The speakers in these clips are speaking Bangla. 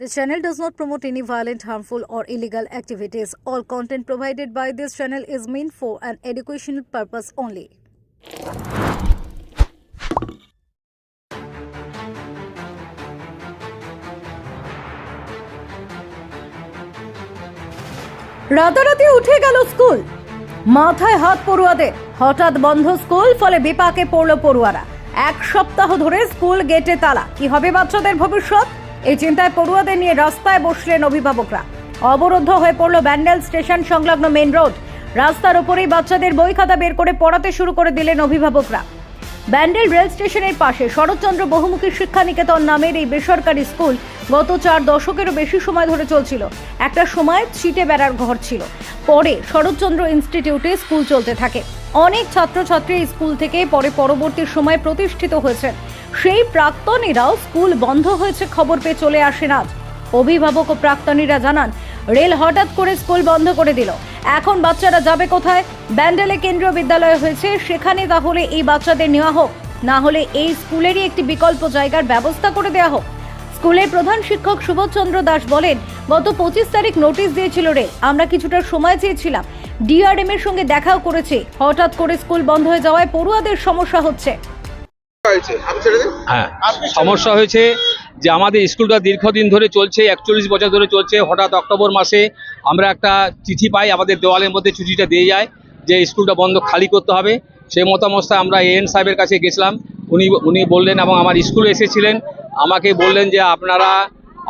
This channel does not promote any violent, harmful, or illegal activities. All content provided by this channel is meant for an educational purpose only. রাতারাতি উঠে গেল স্কুল মাথায় হাত পড়ুয়াদের হঠাৎ বন্ধ স্কুল ফলে বিপাকে পড়ল পড়ুয়ারা এক সপ্তাহ ধরে স্কুল গেটে তালা কি হবে বাচ্চাদের ভবিষ্যৎ এই চিন্তায় পড়ুয়াদের নিয়ে রাস্তায় বসলেন অভিভাবকরা। অবরুদ্ধ হয়ে পড়ল ব্যান্ডেল স্টেশন সংলগ্ন মেন রোড। রাস্তার ওপরেই বাচ্চাদের বই খাতা বের করে পড়াতে শুরু করে দিলেন অভিভাবকরা। ব্যান্ডেল রেল স্টেশনের পাশে শরৎচন্দ্র বহুমুখী শিক্ষা নিকেতন নামের এই বেসরকারি স্কুল গত চার দশকেরও বেশি সময় ধরে চলছিল। একটা সময় ছিটে বেড়ার ঘর ছিল। পরে শরৎচন্দ্র ইনস্টিটিউটে স্কুল চলতে থাকে। অনেক ছাত্রছাত্রী স্কুল থেকে পরে পরবর্তী সময় প্রতিষ্ঠিত হয়েছেন। সেই প্রাক্তনীরাও স্কুল বন্ধ হয়েছে, খবর পেয়ে চলে আসেন আজ অভিভাবক ও প্রাক্তনীরা জানান, রেল হঠাৎ করে স্কুল বন্ধ করে দিল। এখন বাচ্চারা যাবে কোথায়? ব্যান্ডেলে কেন্দ্রীয় বিদ্যালয় হয়েছে, সেখানে তাহলে এই বাচ্চাদের নেওয়া হোক। না হলে এই স্কুলেরই একটি বিকল্প জায়গার ব্যবস্থা করে দেওয়া হোক। স্কুলের প্রধান শিক্ষক সুবোধচন্দ্র দাস বলেন, গত পঁচিশ তারিখ নোটিশ দিয়েছিল রে আমরা কিছুটা সময় চেয়েছিলাম। ডিআরএম এর সঙ্গে দেখাও করেছি। হঠাৎ করে স্কুল বন্ধ হয়ে যাওয়ায় পড়ুয়াদের সমস্যা হচ্ছে। হ্যাঁ সমস্যা হয়েছে যে আমাদের স্কুলটা দীর্ঘদিন ধরে চলছে একচল্লিশ বছর ধরে চলছে। হঠাৎ অক্টোবর মাসে আমরা একটা চিঠি পাই আমাদের দেওয়ালের মধ্যে চিঠিটা দিয়ে যায় যে স্কুলটা বন্ধ খালি করতে হবে। সেই মতামস্তায় আমরা এএন সাহেবের কাছে গেছিলাম। উনি উনি বললেন এবং আমার স্কুলে এসেছিলেন। আমাকে বললেন যে আপনারা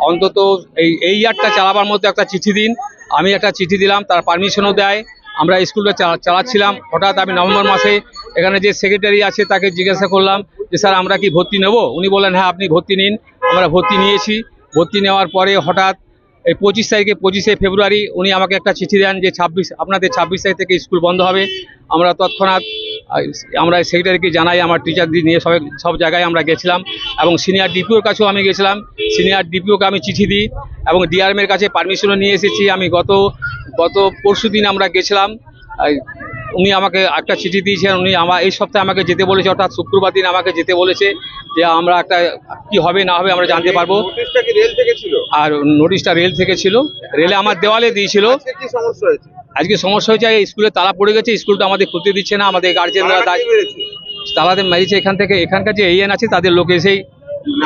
অন্তত এই এই ইয়ারটা চালাবার মধ্যে একটা চিঠি দিন। আমি একটা চিঠি দিলাম তার পারমিশনও দেয়। আমরা স্কুলটা চালা- চালাচ্ছিলাম। হঠাৎ আমি নভেম্বর মাসে এখানে যে সেক্রেটারি আছে তাকে জিজ্ঞাসা করলাম যে, স্যার, আমরা কি ভর্তি নেব? উনি বললেন হ্যাঁ আপনি ভর্তি নিন। আমরা ভর্তি নিয়েছি। ভর্তি নেওয়ার পরে হঠাৎ এই পঁচিশ তারিখে, পঁচিশে ফেব্রুয়ারি উনি আমাকে একটা চিঠি দেন যে, ছাব্বিশ, আপনাদের ছাব্বিশ তারিখ থেকে স্কুল বন্ধ হবে। আমরা তৎক্ষণাৎ আমরা সেক্রেটারিকে জানাই, আমার টিচারদের নিয়ে সব সব জায়গায় আমরা গেছিলাম এবং সিনিয়র ডিপিওর কাছেও আমি গেছিলাম। সিনিয়র ডিপিওকে আমি চিঠি দিই। এবং ডিআরএমের কাছে পারমিশনও নিয়ে এসেছি। আমি গত গত পরশু দিন আমরা গেছিলাম। উনি আমাকে একটা চিঠি দিয়েছেন। উনি আমার এই সপ্তাহে আমাকে যেতে বলেছে অর্থাৎ শুক্রবার দিন আমাকে যেতে বলেছে যে আমরা একটা কি হবে না হবে আমরা জানতে পারব। আর নোটিশটা রেল থেকে ছিল। রেলে আমার দেওয়ালে দিয়েছিল। আজকে সমস্যা হয়েছে? স্কুলে তালা পড়ে গেছে স্কুলটা আমাদের খুলতে দিচ্ছে না আমাদের গার্জেনরা তালাতে মেরেছে এখান থেকে এখানকার যে এএন আছে তাদের লোক এসেই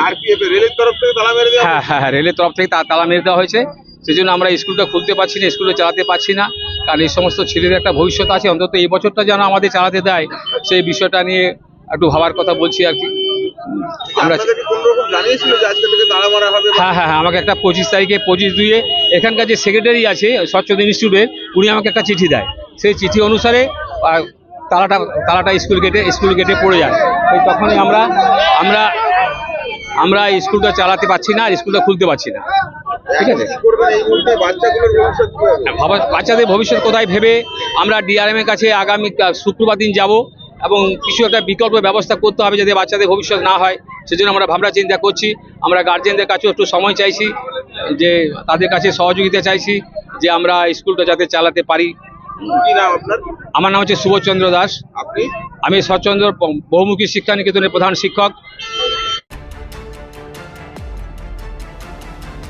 আরপিএফ রেলের তরফ থেকে তালা মেরে দেওয়া হ্যাঁ হ্যাঁ হ্যাঁ রেলের তরফ থেকে তালা মেরে দেওয়া হয়েছে। সেই জন্য আমরা স্কুলটা খুলতে পারছি না স্কুলে চালাতে পারছি না। কারণ এই সমস্ত ছেলেদের একটা ভবিষ্যৎ আছে। অন্তত এই বছরটা যেন আমাদের চালাতে দেয় সেই বিষয়টা নিয়ে একটু ভাবার কথা বলছি আর কি। আমরা হ্যাঁ হ্যাঁ হ্যাঁ আমাকে একটা পঁচিশ তারিখে পঁচিশ দুইয়ে এখানকার যে সেক্রেটারি আছে স্বচ্ছতা ইনস্টিটিউটের উনি আমাকে একটা চিঠি দেয়। সেই চিঠি অনুসারে তালাটা তালাটা স্কুল গেটে স্কুল গেটে পড়ে যায়। তখনই আমরা আমরা আমরা স্কুলটা চালাতে পারছি না আর স্কুলটা খুলতে পারছি না। ঠিক আছে? ভাবা- বাচ্চাদের ভবিষ্যৎ কোথায় ভেবে আমরা ডিআরএম এর কাছে আগামী শুক্রবার দিন যাব এবং কিছু একটা বিকল্প ব্যবস্থা করতে হবে যাতে বাচ্চাদের ভবিষ্যৎ না হয়। সেজন্য আমরা ভাবনা চিন্তা করছি আমরা গার্জেনদের কাছেও একটু সময় চাইছি যে তাদের কাছে সহযোগিতা চাইছি যে আমরা স্কুলটা যাতে চালাতে পারি। আমার নাম হচ্ছে সুবোধচন্দ্র দাস। আমি সচন্দ্র বহুমুখী শিক্ষা নিকেতনের প্রধান শিক্ষক।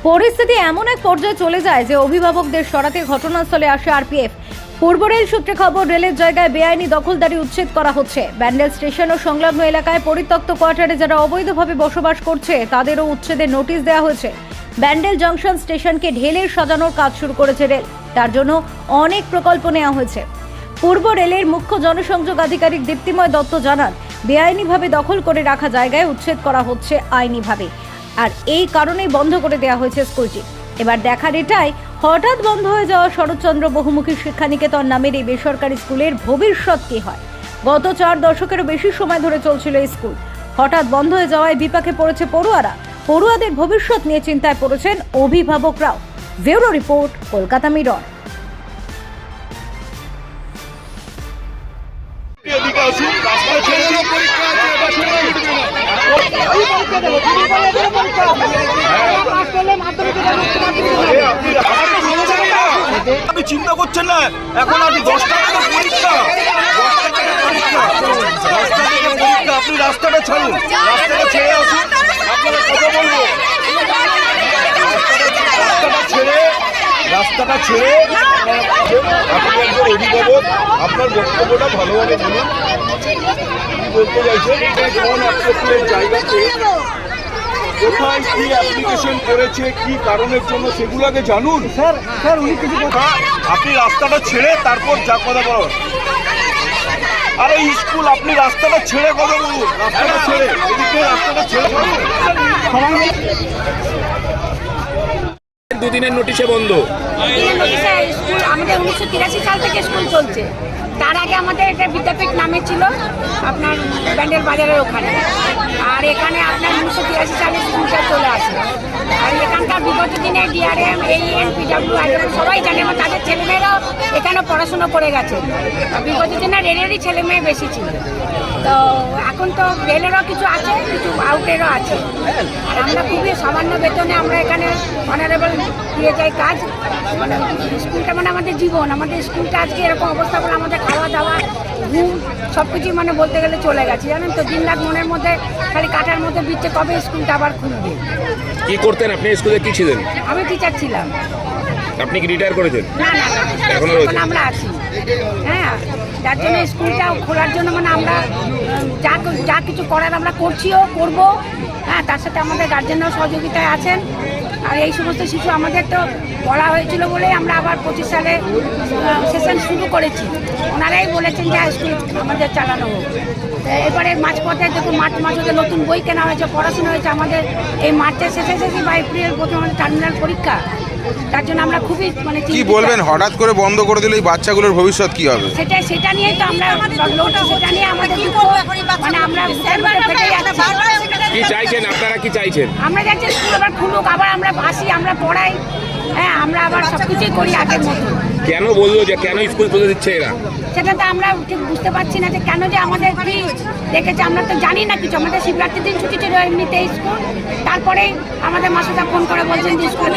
পরিস্থিতি এমন এক পর্যায়ে চলে যায় যে অভিভাবকদের সরাতে ঘটনাস্থলে আসে আরপিএফ। পূর্ব রেল সূত্রে খবর, রেলের জায়গায় বেআইনি দখলদারি উচ্ছেদ করা হচ্ছে। ব্যান্ডেল স্টেশন ও সংলগ্ন এলাকায় পরিত্যক্ত কোয়ার্টারে যারা অবৈধভাবে বসবাস করছে, তাদেরও উচ্ছেদের নোটিশ দেওয়া হয়েছে। ব্যান্ডেল জংশন স্টেশনকে ঢেলে সাজানোর কাজ শুরু করেছে রেল। তার জন্য অনেক প্রকল্প নেওয়া হয়েছে। পূর্ব রেলের মুখ্য জনসংযোগ আধিকারিক দীপ্তিময় দত্ত জানান, বেআইনিভাবে দখল করে রাখা জায়গায় উচ্ছেদ করা হচ্ছে আইনিভাবে। আর এই কারণেই বন্ধ করে দেওয়া হয়েছে স্কুলটি। এবার দেখার এটাই, হঠাৎ বন্ধ হয়ে যাওয়া শরৎচন্দ্র বহুমুখী শিক্ষানিকেতন নামের এই বেসরকারি স্কুলের ভবিষ্যৎ কি হয়? গত চার দশকেরও বেশি সময় ধরে চলছিল এই স্কুল। হঠাৎ বন্ধ হয়ে যাওয়ায় বিপাকে পড়েছে পড়ুয়ারা। পড়ুয়াদের ভবিষ্যৎ নিয়ে চিন্তায় পড়েছেন অভিভাবকরাও। Bureau report, Kolkata Mirror. আপনি চিন্তা করছেন না? এখন আপনি দশটা থেকে পরীক্ষা দশটা থেকে পরীক্ষা। আপনি রাস্তাটা ছাড়ুন। রাস্তাটা ছেড়ে আসুন। আপনারা কথা বলব। রাস্তাটা রাস্তাটা ছেড়ে আপনি একজন অভিভাবক আপনার বক্তব্যটা ভালোভাবে বলুন বলতে চাইছেন জন অ্যাপ্রোপ্রিয়েট জায়গাতে কোথায় কি অ্যাপ্লিকেশন করেছে কি কারণের জন্য সেগুলো আগে জানুন। স্যার স্যার উনি কিছু আপনি রাস্তাটা ছেড়ে তারপর যা কথা বলুন আরে স্কুল আপনি রাস্তাটা ছেড়ে কথা বলুন। রাস্তাটা ছেড়ে এদিকে রাস্তাটা ছেড়ে দুদিনের নোটিশে বন্ধ। দিনের নোটিশে স্কুল আমাদের উনিশশো তিরাশি সাল থেকে স্কুল চলছে। তার আগে আমাদের এটা বিদ্যাপীঠ নামে ছিল আপনার ব্যান্ডেল বাজারের ওখানে। আর এখানে আপনার উনিশশো তিরাশি সালে স্কুলটা চলে আসে আর এখানকার বিগত দিনে ডিআরএম এই এন পিডাব্লিউ সবাই জানে, এবং তাদের ছেলেমেয়েরাও এখানে পড়াশুনো করে গেছে। আর বিগত দিনে রেলেরই ছেলেমেয়ে বেশি ছিল। তো এখন তো রেলেরও কিছু আছে, কিছু আউটেরও আছে। আর আমরা খুবই সামান্য বেতনে আমরা এখানে অনারেবল দিয়ে যাই কাজ। মানে স্কুলটা মানে আমাদের জীবন আমাদের স্কুলটা আজকে এরকম অবস্থা করে আমাদের খাওয়া দাওয়া ঘুম সব কিছুই মানে বলতে গেলে চলে গেছে জানেন তো? দিন রাত মনের মধ্যে খালি কাটার মধ্যে বিচ্ছে কবে স্কুলটা আবার খুলবে। কি করতেন আপনি? স্কুলে কি ছিলেন? আমি টিচার ছিলাম। আপনি কি রিটায়ার করেছেন? না না এখনও আমরা আছি। হ্যাঁ যার জন্য স্কুলটা খোলার জন্য মানে আমরা যা যা কিছু করার আমরা করছিও করব। হ্যাঁ তার সাথে আমাদের গার্জেনরাও সহযোগিতায় আছেন। আর এই সমস্ত শিশু আমাদের তো বলা হয়েছিল বলেই আমরা আবার পঁচিশ সালে সেশন শুরু করেছি। ওনারাই বলেছেন যে স্কুল আমাদের চালানো হোক। এবারে মাঝপথে দেখুন মার্চ মাস হতে নতুন বই কেনা হয়েছে পড়াশোনা হয়েছে আমাদের এই মার্চের শেষে শেষে বা এপ্রিল প্রথম আমাদের টার্মিনাল পরীক্ষা তার জন্য আমরা খুবই মানে কি বলবেন? হঠাৎ করে বন্ধ করে দিলে এই বাচ্চাগুলোর ভবিষ্যৎ কি হবে? সেটা সেটা নিয়েই তো আমরা সেটা নিয়ে আমাদের মানে আমরা কি চাইছেন? আপনারা কি চাইছেন? আমরা যাচ্ছি স্কুল আবার খুলুক আবার আমরা আসি আমরা পড়াই। হ্যাঁ আমরা আবার সব কিছুই করি আগের মতো। কেন বলল যে কেন স্কুল খুলে দিচ্ছে এরা? সেটা তো আমরা ঠিক বুঝতে পারছি না যে কেন যে আমাদের কি দেখেছে। আমরা তো জানি না কিছু। আমাদের শিবরাত্রির দিন ছুটি ছিল এমনিতে স্কুল। তারপরে আমাদের মাসুদা ফোন করে বলছেন যে স্কুল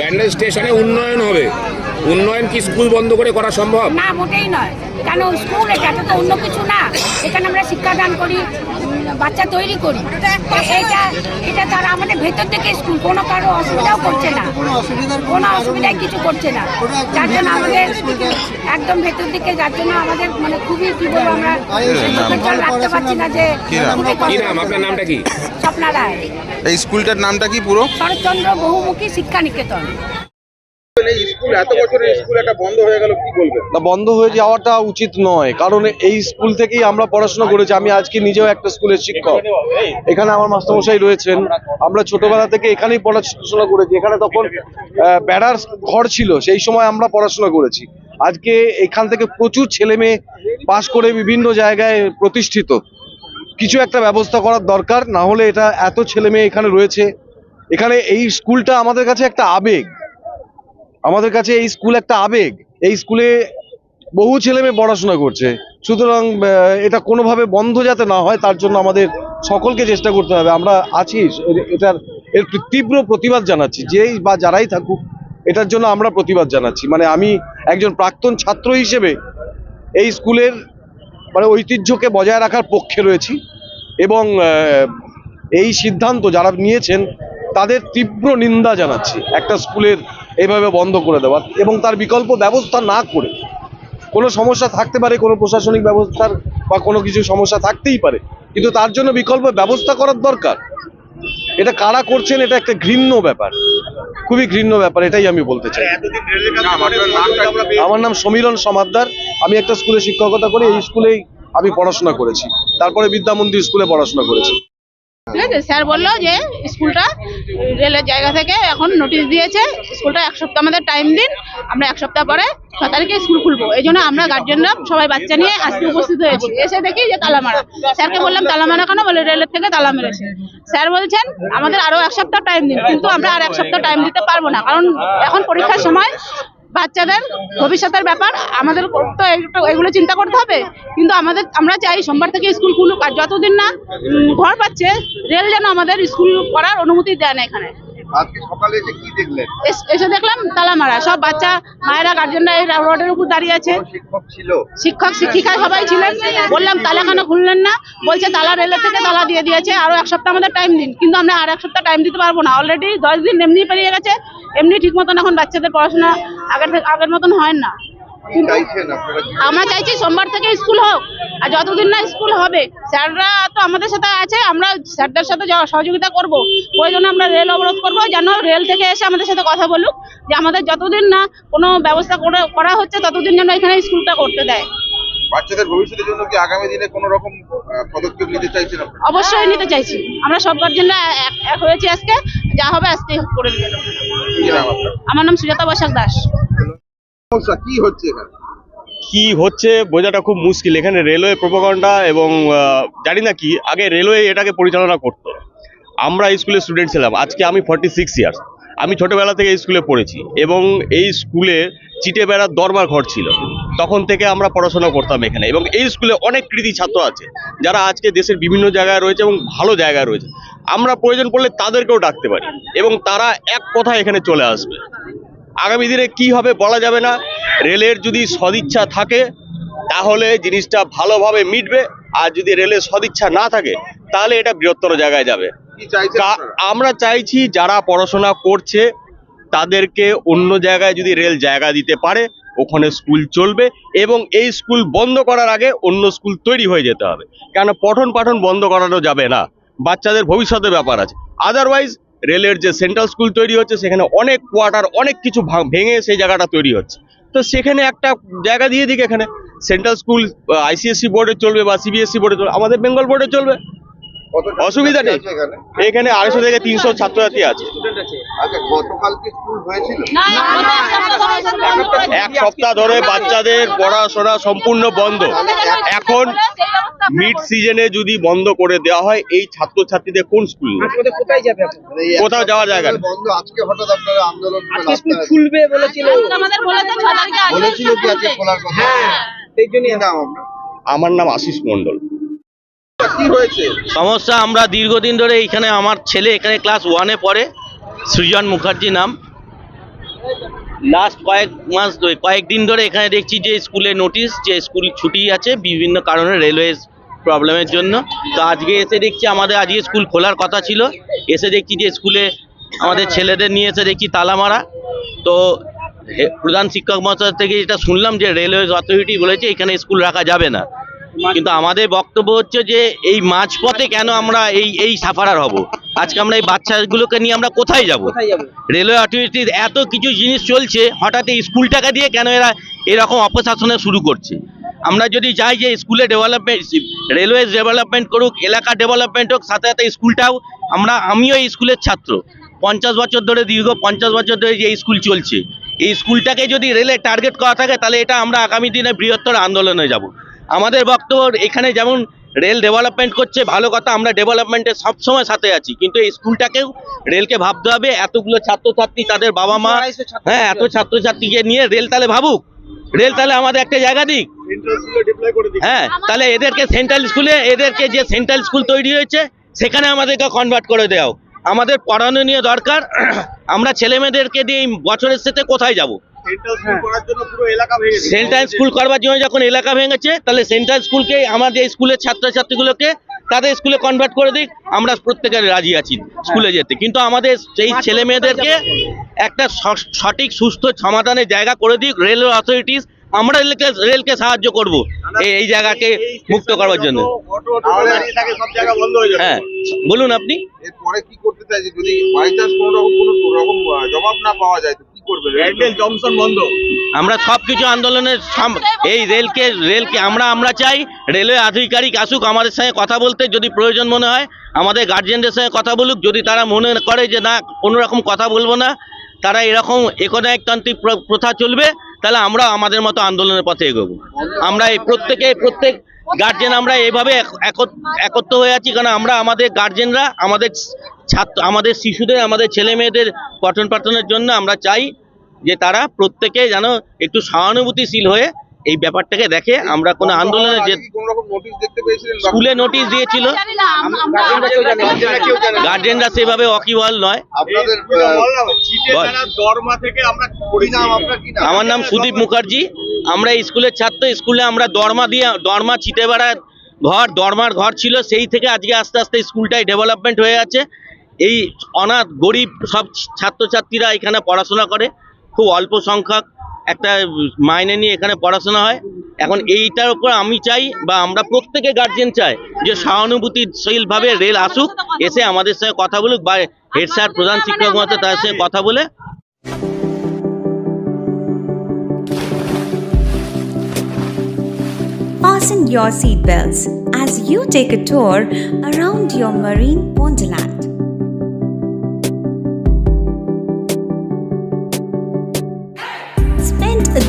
ব্যান্ডেল স্টেশনে উন্নয়ন হবে। উন্নয়ন কি স্কুল বন্ধ করে করা সম্ভব? না মোটেই নয়। কেন স্কুল এটা? এটা তো অন্য কিছু না। এখানে আমরা শিক্ষাদান করি বাচ্চা তৈরি করি। এটা এটা তারা আমাদের ভেতর থেকে স্কুল কোনো কারও অসুবিধাও করছে না। কোনো অসুবিধায় কিছু করছে না। যার জন্য আমাদের একদম ভেতর দিকে যার জন্য আমাদের মানে খুবই কি বলব আমরা রাখতে পারছি না যে আপনার নামটা কি? স্বপ্না রায়। এই স্কুলটার নামটা কি পুরো? শরৎচন্দ্র বহুমুখী শিক্ষা নিকেতন। স্কুল বন্ধ হয়ে যাওয়াটা উচিত নয়, কারণ এই স্কুল থেকেই আমরা পড়াশোনা করেছি। আমি আজকে নিজেও একটা স্কুলের শিক্ষক। এখানে আমার মাস্টারমশাই রয়েছেন। আমরা ছোটবেলা থেকে এখানেই পড়াশোনা করেছি। এখানে তখন বেড়ার ঘর ছিল, সেই সময় আমরা পড়াশোনা করেছি। আজকে এখান থেকে প্রচুর ছেলে মেয়ে পাশ করে বিভিন্ন জায়গায় প্রতিষ্ঠিত। কিছু একটা ব্যবস্থা করার দরকার, না হলে এটা এত ছেলে মেয়ে এখানে রয়েছে। এখানে এই স্কুলটা আমাদের কাছে একটা আবেগ। আমাদের কাছে এই স্কুল একটা আবেগ। এই স্কুলে বহু ছেলে মেয়ে পড়াশোনা করছে। সুতরাং এটা কোনোভাবে বন্ধ যাতে না হয়, তার জন্য আমাদের সকলকে চেষ্টা করতে হবে। আমরা আছি, এটার, এর তীব্র প্রতিবাদ জানাচ্ছি। যেই বা যারাই থাকুক, এটার জন্য আমরা প্রতিবাদ জানাচ্ছি। মানে আমি একজন প্রাক্তন ছাত্র হিসেবে এই স্কুলের মানে ঐতিহ্যকে বজায় রাখার পক্ষে রয়েছি এবং এই সিদ্ধান্ত যারা নিয়েছেন, তাদের তীব্র নিন্দা জানাচ্ছি। একটা স্কুলের এইভাবে বন্ধ করে দেওয়ার এবং তার বিকল্প ব্যবস্থা না করে কোনো সমস্যা থাকতে পারে, কোনো প্রশাসনিক ব্যবস্থার বা কোনো কিছু সমস্যা থাকতেই পারে, কিন্তু তার জন্য বিকল্প ব্যবস্থা করার দরকার। এটা কারা করছেন এটা একটা ঘৃণ্য ব্যাপার, খুবই ঘৃণ্য ব্যাপার, এটাই আমি বলতে চাই। আমরা নাম সমীরণ সমাদ্দার, আমি একটা স্কুলে শিক্ষকতা করি, এই স্কুলেই আমি পড়াশোনা করেছি। তারপরে বিদ্যা মন্দির স্কুলে পড়াশোনা করেছি। ঠিক আছে, স্যার বলল যে স্কুলটা রেলের জায়গা থেকে এখন নোটিশ দিয়েছে, স্কুলটা এক সপ্তাহ আমাদের টাইম দিন, আমরা এক সপ্তাহ পরে ছ তারিখে স্কুল খুলবো। এই জন্য আমরা গার্জেনরা সবাই বাচ্চা নিয়ে আজকে উপস্থিত হয়েছি। এসে দেখি যে তালা মারা স্যারকে বললাম তালা মারা কেন? বলে, রেলের থেকে তালা মেরেছে। স্যার বলছেন, আমাদের আরও এক সপ্তাহ টাইম দিন। কিন্তু আমরা আর এক সপ্তাহ টাইম দিতে পারব না। কারণ এখন পরীক্ষার সময় বাচ্চাদের ভবিষ্যতের ব্যাপার, আমাদের তো এগুলো চিন্তা করতে হবে। কিন্তু আমাদের, আমরা চাই সোমবার থেকে স্কুল খুলুক, আর যতদিন না ঘর পাচ্ছে, রেল যেন আমাদের স্কুল করার অনুমতি দেয় না এখানে। আজকে সকালে এসে কি দেখলেন? এস- এসে দেখলাম তালা মারা সব বাচ্চা মায়েরা গার্জেনরা এই রোডের উপর দাঁড়িয়ে আছে। শিক্ষক ছিল? শিক্ষক শিক্ষিকা সবাই ছিলেন। বললাম তালা কেন খুললেন না? বলছে তালা রেলের থেকে তালা দিয়ে দিয়েছে। আরও এক সপ্তাহ আমাদের টাইম দিন। কিন্তু আমরা আর এক সপ্তাহ টাইম দিতে পারব না। অলরেডি দশ দিন এমনি পেরিয়ে গেছে। এমনি ঠিক মতন এখন বাচ্চাদের পড়াশোনা আগের থেকে আগের মতন হয় না। আমরা চাইছি সোমবার থেকে স্কুল হোক আর যতদিন না স্কুল হবে স্যাররা তো আমাদের সাথে আছে আমরা স্যারদের সাথে সহযোগিতা করব। প্রয়োজনে আমরা রেল অবরোধ করব যেন রেল থেকে এসে আমাদের সাথে কথা বলুক যে আমাদের যতদিন না কোনো ব্যবস্থা করে হচ্ছে ততদিন যেন এখানে স্কুলটা করতে দেয়। বাচ্চাদের ভবিষ্যতের জন্য কি আগামী দিনে কোনো রকম পদক্ষেপ নিতে চাইছেন অবশ্যই নিতে চাইছি। আমরা সব এক- হয়েছি আজকে যা হবে আজকে করে আমার নাম সুজাতা বৈশাখ দাস। কি হচ্ছে বোঝাটা খুব মুশকিল। এখানে রেলওয়ে প্রোপাগান্ডা এবং জানি না কি, আগে রেলওয়ে এটাকে পরিচালনা করতো। আমরা স্কুলের স্টুডেন্ট ছিলাম। আজকে আমি ফর্টি সিক্স ইয়ার্স আমি ছোটবেলা থেকে স্কুলে পড়েছি এবং এই স্কুলে চিটে বেড়ার দরবার ঘর ছিল। তখন থেকে আমরা পড়াশোনা করতাম এখানে এবং এই স্কুলে অনেক কৃতি ছাত্র আছে, যারা আজকে দেশের বিভিন্ন জায়গায় রয়েছে এবং ভালো জায়গায় রয়েছে। আমরা প্রয়োজন পড়লে তাদেরকেও ডাকতে পারি এবং তারা এক কথায় এখানে চলে আসবে। আগামী দিনে কি হবে বলা যাবে না। রেলের যদি সদিচ্ছা থাকে তাহলে জিনিসটা ভালোভাবে মিটবে। আর যদি রেলের সদিচ্ছা না থাকে তাহলে এটা বৃহত্তর জায়গায় যাবে? আমরা চাইছি যারা পড়াশোনা করছে তাদেরকে অন্য জায়গায় যদি রেল জায়গা দিতে পারে ওখানে স্কুল চলবে এবং এই স্কুল বন্ধ করার আগে অন্য স্কুল তৈরি হয়ে যেতে হবে। কেন পঠন পাঠন বন্ধ করানো যাবে না। বাচ্চাদের ভবিষ্যতের ব্যাপার আছে। আদারওয়াইজ রেলের যে সেন্ট্রাল স্কুল তৈরি হচ্ছে, সেখানে অনেক কোয়ার্টার, অনেক কিছু ভাঙ- সেই জায়গাটা তৈরি হচ্ছে। তো সেখানে একটা জায়গা দিয়ে দিক এখানে। সেন্ট্রাল স্কুল আইসিএসসি বোর্ডে চলবে বা সিবিএসসি বোর্ডে চলবে, আমাদের বেঙ্গল বোর্ডে চলবে। অসুবিধা নেই। এখানে এখানে আড়াইশো থেকে তিনশো ছাত্রছাত্রী আছে আচ্ছা গতকাল কি স্কুল হয়েছিল এক সপ্তাহ ধরে বাচ্চাদের পড়াশোনা সম্পূর্ণ বন্ধ এখন মিড সিজনে যদি বন্ধ করে দেওয়া হয় এই ছাত্রছাত্রীদের কোন স্কুল? কোথাও যাওয়ার জায়গা নেই। বন্ধ আজকে হঠাৎ আপনারা আন্দোলন খুলবে বলেছিল আমাদের বলেছে ছ তারিখে আসবে বলেছিল কি আজকে খোলার কথা সেই জন্যই আমার নাম আশিস মন্ডল সমস্যা, আমরা দীর্ঘদিন ধরে এখানে আমার ছেলে এখানে ক্লাস ওয়ানে পড়ে, সৃজন মুখার্জি নাম। লাস্ট কয়েক মাস কয়েকদিন ধরে এখানে দেখছি যে স্কুলে নোটিশ যে স্কুল ছুটি আছে বিভিন্ন কারণে রেলওয়ে প্রবলেমের জন্য। তো আজকে এসে দেখছি আমাদের, আজকে স্কুল খোলার কথা ছিল। এসে দেখছি যে স্কুলে আমাদের ছেলেদের নিয়ে এসে দেখছি তালা মারা। তো প্রধান শিক্ষক মহাশয় থেকে যেটা শুনলাম যে রেলওয়ে অথরিটি বলেছে, এখানে স্কুল রাখা যাবে না। কিন্তু আমাদের বক্তব্য হচ্ছে যে এই মাঝপথে কেন আমরা এই এই সাফারার হব? আজকে আমরা এই বাচ্চাগুলোকে নিয়ে আমরা কোথায় যাব? রেলওয়ে অথরিটির এত কিছু জিনিস চলছে হঠাৎ এই স্কুলটাকে দিয়ে কেন এরা এরকম অপশাসনে শুরু করছে? আমরা যদি চাই যে স্কুলে ডেভেলপমেন্ট রেলওয়ে ডেভেলপমেন্ট করুক এলাকা ডেভেলপমেন্ট হোক সাথে সাথে স্কুলটাও আমরা আমিও এই স্কুলের ছাত্র। পঞ্চাশ বছর ধরে দীর্ঘ পঞ্চাশ বছর ধরে যে স্কুল চলছে। এই স্কুলটাকে যদি রেলে টার্গেট করা থাকে তাহলে এটা আমরা আগামী দিনে বৃহত্তর আন্দোলনে যাব। আমাদের বক্তব্য এখানে যেমন রেল ডেভেলপমেন্ট করছে ভালো কথা আমরা ডেভেলপমেন্টের সবসময় সাথে আছি। কিন্তু এই স্কুলটাকেও রেলকে ভাবতে হবে এতগুলো ছাত্রছাত্রী তাদের বাবা মা হ্যাঁ এত ছাত্রছাত্রীকে নিয়ে রেল তাহলে ভাবুক। রেল তাহলে আমাদের একটা জায়গা দিক। হ্যাঁ তাহলে এদেরকে সেন্ট্রাল স্কুলে এদেরকে যে সেন্ট্রাল স্কুল তৈরি হয়েছে সেখানে আমাদেরকে কনভার্ট করে দেওয়া আমাদের পড়ানো নিয়ে দরকার। আমরা ছেলে মেয়েদেরকে দিয়ে বছরের শেষে কোথায় যাব? সেন্ট্রাল স্কুল করবার জন্য যখন এলাকা ভেঙেছে তাহলে সেন্ট্রাল স্কুলকে আমাদের স্কুলের ছাত্রছাত্রীগুলোকে তাদের স্কুলে কনভার্ট করে দিক আমরা প্রত্যেকের রাজি আছি স্কুলে যেতে। কিন্তু আমাদের সেই ছেলে মেয়েদেরকে একটা সঠিক সুস্থ সমাধানের জায়গা করে দিক রেলওয়ে অথরিটিস আমরা রেলকে রেলকে সাহায্য করব এই এই জায়গাকে মুক্ত করবার জন্য। হ্যাঁ বলুন আপনি। এরপরে কি করতে চাইছে? যদি বাই চান্স কোনো রকম কোনো রকম জবাব না পাওয়া যায় আমরা সব কিছু আন্দোলনের এই রেলকে রেলকে আমরা আমরা চাই রেলওয়ে আধিকারিক আসুক, আমাদের সঙ্গে কথা বলতে যদি প্রয়োজন মনে হয়, আমাদের গার্জেনদের সঙ্গে কথা বলুক, যদি তারা মনে করে যে না, কোনো রকম কথা বলব না, তারা এরকম একনায়কতান্ত্রিক প্র- প্রথা চলবে, তাহলে আমরা আমাদের মতো আন্দোলনের পথে এগোবো। আমরা এই প্রত্যেকে, প্রত্যেক গার্জেন আমরা এভাবে এক- একত্র হয়ে আছি, কারণ আমরা আমাদের গার্জেনরা, আমাদের ছাত্র আমাদের শিশুদের, আমাদের ছেলে মেয়েদের পঠন পাঠনের জন্য আমরা চাই যে তারা প্রত্যেকে যেন একটু সহানুভূতিশীল হয়ে এই ব্যাপারটাকে দেখে আমরা কোনো আন্দোলনে যে স্কুলে নোটিশ দিয়েছিল। গার্জেনরা সেভাবে অকিবল নয়। আপনাদের আহ, বল। দরমা থেকে আমরা কি নাম আপনার কি নাম আমার নাম সুদীপ মুখার্জি। আমরা স্কুলের ছাত্র স্কুলে আমরা দরমা দিয়ে দরমা ছিটে বেড়ার ঘর দরমার ঘর ছিল সেই থেকে আজকে আস্তে আস্তে স্কুলটাই ডেভেলপমেন্ট হয়ে আছে। এই অনাথ গরিব সব ছাত্রছাত্রীরা এখানে পড়াশোনা করে। খুব অল্প সংখ্যক একটা মাইনে নিয়ে এখানে পড়াশোনা হয় এখন এইটার উপর আমি চাই বা আমরা প্রত্যেকে গার্জেন চাই যে সহানুভূতিশীলভাবে রেল আসুক, এসে আমাদের সঙ্গে কথা বলুক বা হেড স্যার প্রধান শিক্ষক মতো তাদের সঙ্গে কথা বলে Fasten your seatbelts as you take a tour around your marine wonderland.